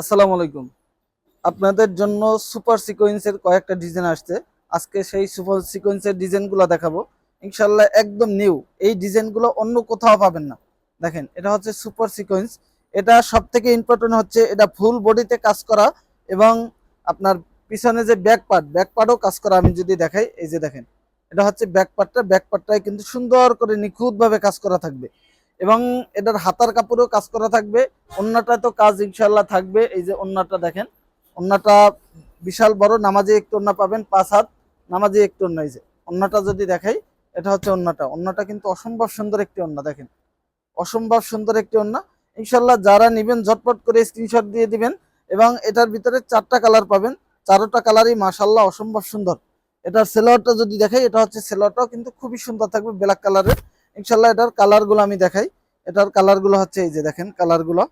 আসসালামু আলাইকুম। আপনাদের জন্য সুপার সিকোয়েন্সের কয়েকটা ডিজাইন আসছে। আজকে সেই সুপার সিকোয়েন্সের ডিজাইনগুলো দেখাবো। ইনশাল্লাহ একদম নিউ। এই ডিজাইনগুলো অন্য কোথাও পাবেন না। দেখেন, এটা হচ্ছে সুপার সিকোয়েন্স। এটা সব থেকে ইম্পর্টেন্ট হচ্ছে এটা ফুল বডিতে কাজ করা এবং আপনার পিছনে যে ব্যাক পার্ট, ব্যাক পার্টও কাজ করা আমি যদি দেখাই, এই যে দেখেন, এটা হচ্ছে ব্যাক পার্টটা। ব্যাক পার্টটায় কিন্তু সুন্দর করে নিখুঁতভাবে কাজ করা থাকবে। এবং এটার হাতার কাপড়েও কাজ করা থাকবে। অন্যটা তো কাজ ইনশাল্লাহ থাকবে। এই যে অন্যটা দেখেন, অন্যটা বিশাল বড়, নামাজে একটু অন্য পাবেন, পাঁচ হাত, নামাজে একটু অন্য যে অন্যটা যদি দেখাই, এটা হচ্ছে অন্যটা। অন্যটা কিন্তু অসম্ভব সুন্দর একটি অন্য, দেখেন। অসম্ভব সুন্দর একটি অন্য। ইনশাল্লাহ যারা নিবেন, ঝটপট করে স্ক্রিনশট দিয়ে দিবেন এবং এটার ভিতরে চারটা কালার পাবেন। চারোটা কালারই মাশাল্লাহ অসম্ভব সুন্দর। এটার সেলোয়ারটা যদি দেখাই, এটা হচ্ছে সেলোয়ারটাও কিন্তু খুবই সুন্দর থাকবে, ব্ল্যাক কালারের। ইনশাল্লাহ এটার কালারগুলো আমি দেখাই। এটার কালারগুলো হচ্ছে এই যে দেখেন, কালারগুলো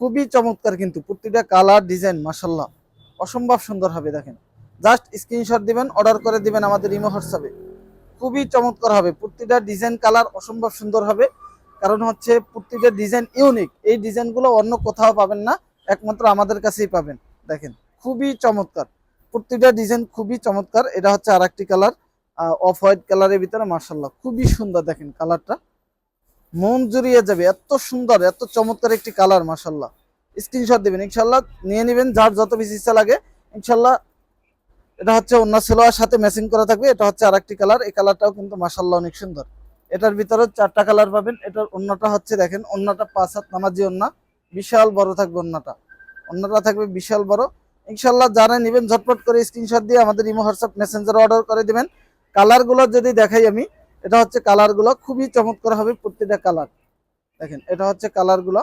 খুবই চমৎকার কিন্তু, প্রতিটা কালার ডিজাইন মাসাল্লাহ অসম্ভব সুন্দর হবে, দেখেন। জাস্ট স্ক্রিনশট দিবেন, অর্ডার করে দিবেন আমাদের ইমো হোয়াটসঅ্যাপে খুবই চমৎকার হবে, প্রতিটা ডিজাইন কালার অসম্ভব সুন্দর হবে। কারণ হচ্ছে প্রতিটা ডিজাইন ইউনিক, এই ডিজাইনগুলো অন্য কোথাও পাবেন না, একমাত্র আমাদের কাছেই পাবেন, দেখেন। খুবই চমৎকার, প্রতিটা ডিজাইন খুবই চমৎকার। এটা হচ্ছে আর কালার অফ হোয়াইট কালারের ভিতরে মার্শাল্লাহ খুবই সুন্দর দেখেন কালারটা মন জুড়িয়ে যাবে, এত সুন্দর, এত চমৎকার একটি কালার মাসাল্লাহ স্ক্রিনশট দিবেন ইনশাল্লাহ নিয়ে নেবেন, যার যত বেশি ইচ্ছা লাগে ইনশাল্লাহ এটা হচ্ছে অন্য সেলোয়ার সাথে ম্যাচিং করা থাকবে, এটা হচ্ছে আরেকটি কালার এই কালারটাও কিন্তু মাসাল্লাহ অনেক সুন্দর। এটার ভিতরে চারটা কালার পাবেন, এটার অন্যটা হচ্ছে দেখেন, অন্যটা পাঁচ হাত নামাজি অন্য, বিশাল বড় থাকবে অন্যটা। অন্যটা থাকবে বিশাল বড়। ইনশাল্লাহ যারা নেবেন, ঝটপট করে স্ক্রিনশট দিয়ে আমাদের ইমো, হোয়াটসঅ্যাপ মেসেঞ্জার অর্ডার করে দিবেন। কালারগুলো যদি দেখাই আমি, এটা হচ্ছে কালারগুলো খুবই চমৎকার হবে প্রতিটা কালার দেখেন, এটা হচ্ছে কালারগুলো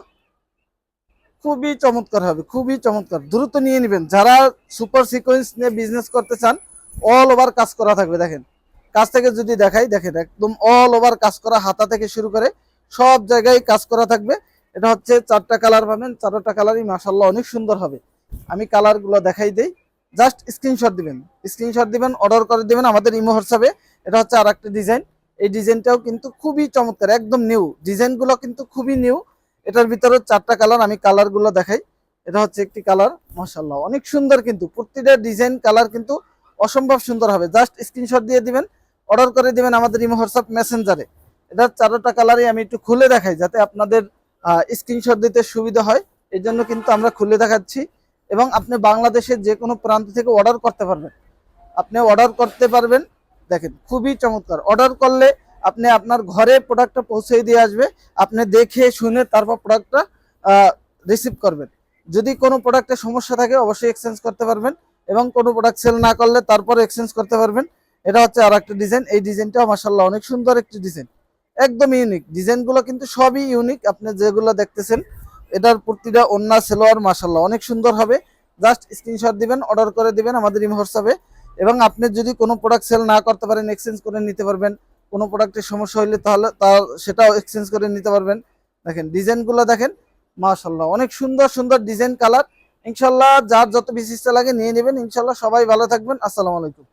খুবই চমৎকার হবে, খুবই চমৎকার। দ্রুত নিয়ে নেবেন। যারা সুপার সিকোয়েন্স নিয়ে বিজনেস করতে চান অল ওভার কাজ করা থাকবে, দেখেন। কাজ থেকে যদি দেখাই, দেখেন, একদম অল ওভার কাজ করা হাতা থেকে শুরু করে সব জায়গায় কাজ করা থাকবে। এটা হচ্ছে চারটা কালার পাবেন, চারটা কালারই মাসাল্লাহ অনেক সুন্দর হবে। আমি কালারগুলো দেখাই দেই। জাস্ট স্ক্রিনশট দিবেন। স্ক্রিনশট দিবেন অর্ডার করে দিবেন, আমাদের ইমো হোয়াটসঅ্যাপে। এটা হচ্ছে আর একটা ডিজাইন। এই ডিজাইনটাও কিন্তু খুবই চমৎকার, একদম নিউ। ডিজাইনগুলো কিন্তু খুবই নিউ। এটার ভিতরে চারটা কালার, আমি কালারগুলো দেখাই। এটা হচ্ছে একটি কালার মাসাল্লাহ অনেক সুন্দর কিন্তু। প্রতিটা ডিজাইন কালার কিন্তু অসম্ভব সুন্দর হবে। জাস্ট স্ক্রিনশট দিয়ে দিবেন অর্ডার করে দিবেন আমাদের ইমো হোয়াটসঅ্যাপ মেসেঞ্জারে এটার চারোটা কালারই আমি একটু খুলে দেখাই, যাতে আপনাদের স্ক্রিনশট দিতে সুবিধা হয়। এই জন্য কিন্তু আমরা খুলে দেখাচ্ছি। এবং আপনি বাংলাদেশের যে কোনো প্রান্ত থেকে অর্ডার করতে পারবেন। আপনি অর্ডার করতে পারবেন, দেখেন খুবই চমৎকার। অর্ডার করলে আপনি আপনার ঘরে প্রোডাক্টটা পৌঁছে দিয়ে আসবে, আপনি দেখে শুনে তারপর প্রোডাক্টটা রিসিভ করবেন। যদি কোনো প্রোডাক্টে সমস্যা থাকে, অবশ্যই এক্সচেঞ্জ করতে পারবেন এবং কোনো প্রোডাক্ট সেল না করলে তারপর এক্সচেঞ্জ করতে পারবেন। এটা হচ্ছে আর একটা ডিজাইন এই ডিজাইনটাও মাসাল্লাহ অনেক সুন্দর একটি ডিজাইন একদম ইউনিক ডিজাইনগুলো কিন্তু সবই ইউনিক আপনি যেগুলো দেখতেছেন এটার প্রতিটা অন্য সেলোয়ার মাসাল্লাহ অনেক সুন্দর হবে। জাস্ট স্ক্রিনশট দিবেন, অর্ডার করে দিবেন আমাদের ইমো হোয়াটসঅ্যাপে। এবং আপনি যদি কোনো প্রোডাক্ট সেল না করতে পারেন এক্সচেঞ্জ করে নিতে পারবেন। কোনো প্রোডাক্টের সমস্যা হলে তাহলে তার সেটাও এক্সচেঞ্জ করে নিতে পারবেন। দেখেন, ডিজাইনগুলো দেখেন মাশাল্লাহ অনেক সুন্দর সুন্দর ডিজাইন, কালার। ইনশাল্লাহ যার যত বিশিষ্ট লাগে নিয়ে নেবেন। ইনশাল্লাহ সবাই ভালো থাকবেন। আসসালামু আলাইকুম।